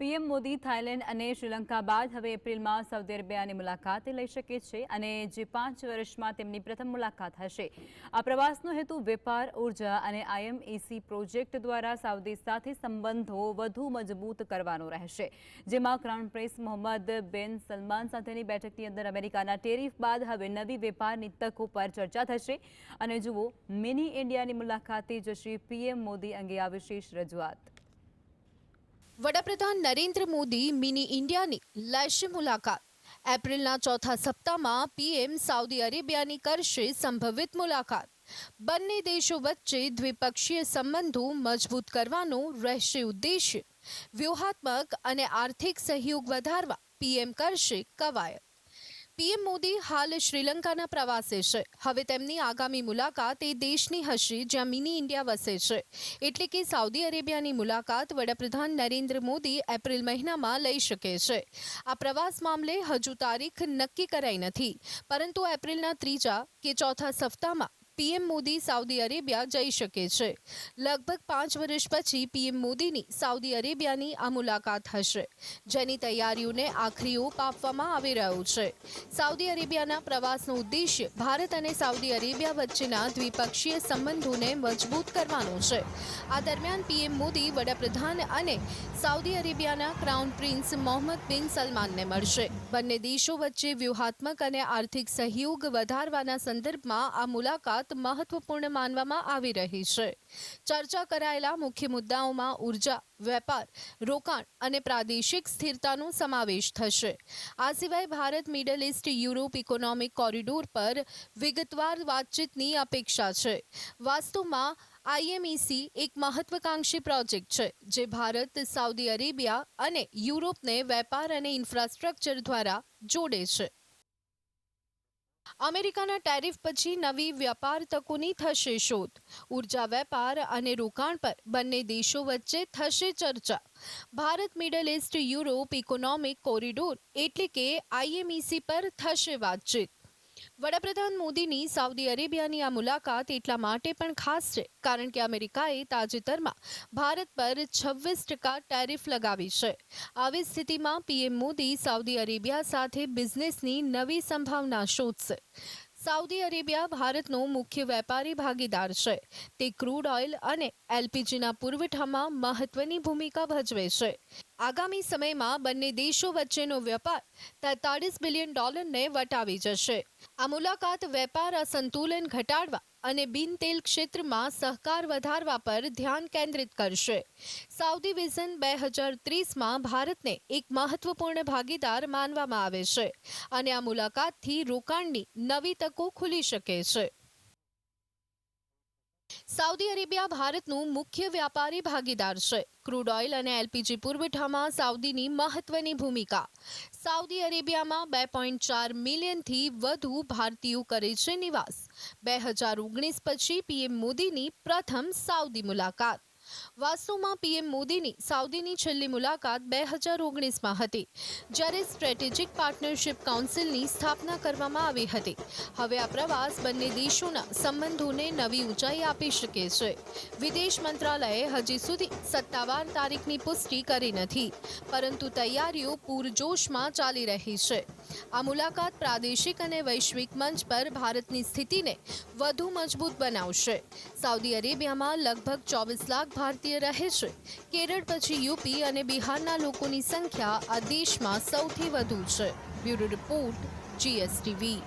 PM Modi Thailand અને શ્રીલંકા બાદ હવે એપ્રિલમાં સાઉદી અરેબિયાની મુલાકાતે લઈ શકે છે અને જે પાંચ વર્ષમાં તેમની પ્રથમ મુલાકાત હશે. આ પ્રવાસનો હેતુ વેપાર, ઊર્જા અને આઈએમઈસી પ્રોજેક્ટ દ્વારા સાઉદી સાથે સંબંધો વધુ મજબૂત કરવાનો રહેશે. જેમાં ક્રાઉન પ્રિન્સ મોહમ્મદ બિન સલમાન સાથેની બેઠકની અંદર અમેરિકાના ટેરિફ બાદ હવે નવી વેપારની તકો પર ચર્ચા થશે. અને જુઓ, મિની ઇન્ડિયાની મુલાકાતે જશે પીએમ મોદી અંગે આ વિશેષ રજૂઆત. વડાપ્રધાન નરેન્દ્ર મોદી મિની ઇન્ડિયાની લેશે મુલાકાત. એપ્રિલના ચોથા સપ્તાહમાં પીએમ સાઉદી અરેબિયાની કરશે સંભવિત મુલાકાત. બંને દેશો વચ્ચે દ્વિપક્ષીય સંબંધો મજબૂત કરવાનો રહેશે ઉદ્દેશ્ય વ્યૂહાત્મક અને આર્થિક સહયોગ વધારવા પીએમ કરશે કવાયત. પીએમ મોદી હાલ શ્રીલંકાના પ્રવાસે છે. હવે તેમની આગામી મુલાકાત એ દેશની હશે જ્યાં મિની ઇન્ડિયા વસે છે. એટલે કે સાઉદી અરેબિયાની મુલાકાત વડાપ્રધાન નરેન્દ્ર મોદી એપ્રિલ મહિનામાં લઈ શકે છે. આ પ્રવાસ મામલે હજુ તારીખ નક્કી કરાઈ નથી. પરંતુ એપ્રિલના ત્રીજા કે ચોથા સપ્તાહમાં પીએમ મોદી સાઉદી અરેબિયા જઈ શકે છે. લગભગ પાંચ વર્ષ પછી પીએમ મોદીની સાઉદી અરેબિયાની આ મુલાકાત હશે, જેની તૈયારીઓને આખરી ઓપ આપવામાં આવી રહ્યું છે. સાઉદી અરેબિયાના પ્રવાસનો ઉદ્દેશ્ય ભારત અને સાઉદી અરેબિયા વચ્ચેના દ્વિપક્ષીય સંબંધોને મજબૂત કરવાનો છે. આ દરમિયાન પીએમ મોદી વડાપ્રધાન અને સાઉદી અરેબિયાના ક્રાઉન પ્રિન્સ મોહમ્મદ બિન સલમાનને મળશે. બંને દેશો વચ્ચે વ્યૂહાત્મક અને આર્થિક સહયોગ વધારવાના સંદર્ભમાં આ મુલાકાત મહત્વપૂર્ણ માનવામાં આવી રહી છે. ચર્ચા કરાયેલા મુખ્ય મુદ્દાઓમાં ઊર્જા, વેપાર, રોકાણ અને પ્રાદેશિક સ્થિરતાનો સમાવેશ થશે. આ સિવાય Bharat, middle east, Europe economic corridor પર વિગતવાર વાતચીતની અપેક્ષા છે. વાસ્તવમાં આઈએમઈસી એક મહત્વાકાંક્ષી પ્રોજેક્ટ છે, જે ભારત, સાઉદી અરેબિયા અને યુરોપને વેપાર અને ઇન્ફ્રાસ્ટ્રક્ચર દ્વારા જોડે છે. અમેરિકાના ટેરિફ પછી નવી વ્યાપાર તકોની થશે શોધ. ઊર્જા વેપાર અને રોકાણ પર બંને દેશો વચ્ચે થશે ચર્ચા. Bharat, middle east, Europe, economic corridor એટલે કે આઈએમઈસી પર થશે વાતચીત. વડાપ્રધાન મોદીની સાઉદી અરેબિયાની આ મુલાકાત એટલા માટે પણ ખાસ છે, કારણ કે અમેરિકાએ તાજેતરમાં ભારત પર છવ્વીસ ટકા ટેરિફ લગાવી છે. આવી સ્થિતિમાં પીએમ મોદી સાઉદી અરેબિયા સાથે બિઝનેસની નવી સંભાવના શોધશે. સાઉદી અરેબિયા ભારતનો મુખ્ય વેપારી ભાગીદાર છે. તે ક્રૂડ ઓઇલ અને એલપીજીના પુરવઠામાં મહત્વની ભૂમિકા ભજવે છે. આગામી સમયમાં બંને દેશો વચ્ચેનો વેપાર તેતાળીસ બિલિયન ડોલરને વટાવી જશે. આ મુલાકાત વેપાર અસંતુલન ઘટાડવા અને બિન તેલ ક્ષેત્રમાં સહકાર વધારવા પર ધ્યાન કેન્દ્રિત કરશે. સાઉદી વિઝન બે હજાર ત્રીસમાં ભારતને એક મહત્વપૂર્ણ ભાગીદાર માનવામાં આવે છે અને આ મુલાકાતથી રોકાણની નવી તકો ખુલી શકે છે. સાઉદી અરેબિયા ભારતનું મુખ્ય વ્યાપારી ભાગીદાર છે. ક્રૂડ ઓઇલ અને એલપીજી પુરવઠામાં સાઉદીની મહત્વની ભૂમિકા. સાઉદી અરેબિયામાં બે પોઈન્ટ ચાર મિલિયનથી વધુ ભારતીયો કરે છે નિવાસ. બે હજાર ઓગણીસ પછી પીએમ મોદીની પ્રથમ સાઉદી મુલાકાત. વાસ્તવમાં પીએમ મોદીની સાઉદીની છેલ્લી મુલાકાત બે હજાર ઓગણીસમાં હતી, જ્યારે સ્ટ્રેટેજિક પાર્ટનરશિપ કાઉન્સિલની સ્થાપના કરવામાં આવી હતી. હવે આ પ્રવાસ બંને દેશોના સંબંધોને નવી ઊંચાઈ આપી શકે છે. વિદેશ મંત્રાલયે હજી સુધી સત્તાવાર તારીખની પુષ્ટિ કરી નથી, પરંતુ તૈયારીઓ પૂરજોશમાં ચાલી રહી છે. આ મુલાકાત પ્રાદેશિક અને વૈશ્વિક મંચ પર ભારતની સ્થિતિને વધુ મજબૂત બનાવશે. સાઉદી અરેબિયામાં લગભગ ચોવીસ લાખ ભારતીય રહે છે. કેરળ પછી યુપી અને બિહારના લોકોની સંખ્યા આ દેશમાં સૌથી વધુ છે. Bureau report GSTV.